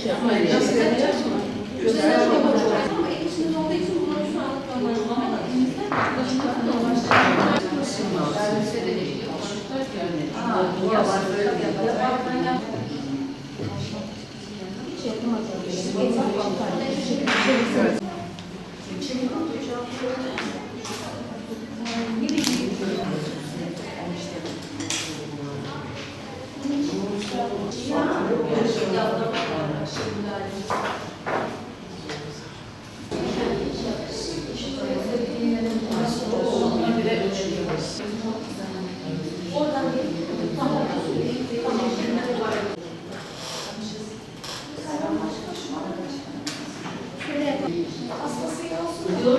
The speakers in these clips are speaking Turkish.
şey yapmayın. Nasıl yapacağız? Özel açma borcu var. Ama içiniz olduğu için bunları şu anlık kullanılamaz. Elinizde başlıkta dolaştırmak. Nasıl var? Servise de geliyor. Başlıklar görmedim. Aa, bu var. Böyle yapar. Hiç yapamaz. Evet. Yeah.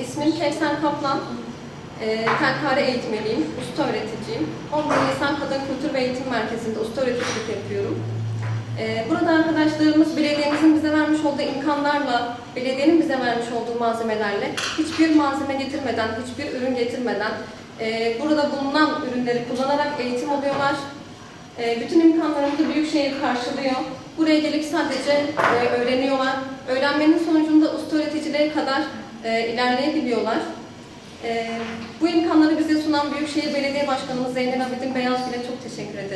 İsmim Kevser Kaplan. Ee, Telkare eğitmeniyim, usta öğreticiyim. 11 Nisan Kadın Kültür ve Eğitim Merkezi'nde usta öğreticilik yapıyorum. Ee, burada arkadaşlarımız belediyemizin bize vermiş olduğu imkanlarla, belediyenin bize vermiş olduğu malzemelerle hiçbir malzeme getirmeden, hiçbir ürün getirmeden e, burada bulunan ürünleri kullanarak eğitim alıyorlar. E, bütün imkanlarımızı Büyükşehir karşılıyor. Buraya gelip sadece e, öğreniyorlar. Öğrenmenin sonucunda usta öğreticiliğe kadar e, ilerleyebiliyorlar. E, bu imkanları bize sunan Büyükşehir Belediye Başkanımız Zeynep Abidin Beyazgül'e çok teşekkür ederim.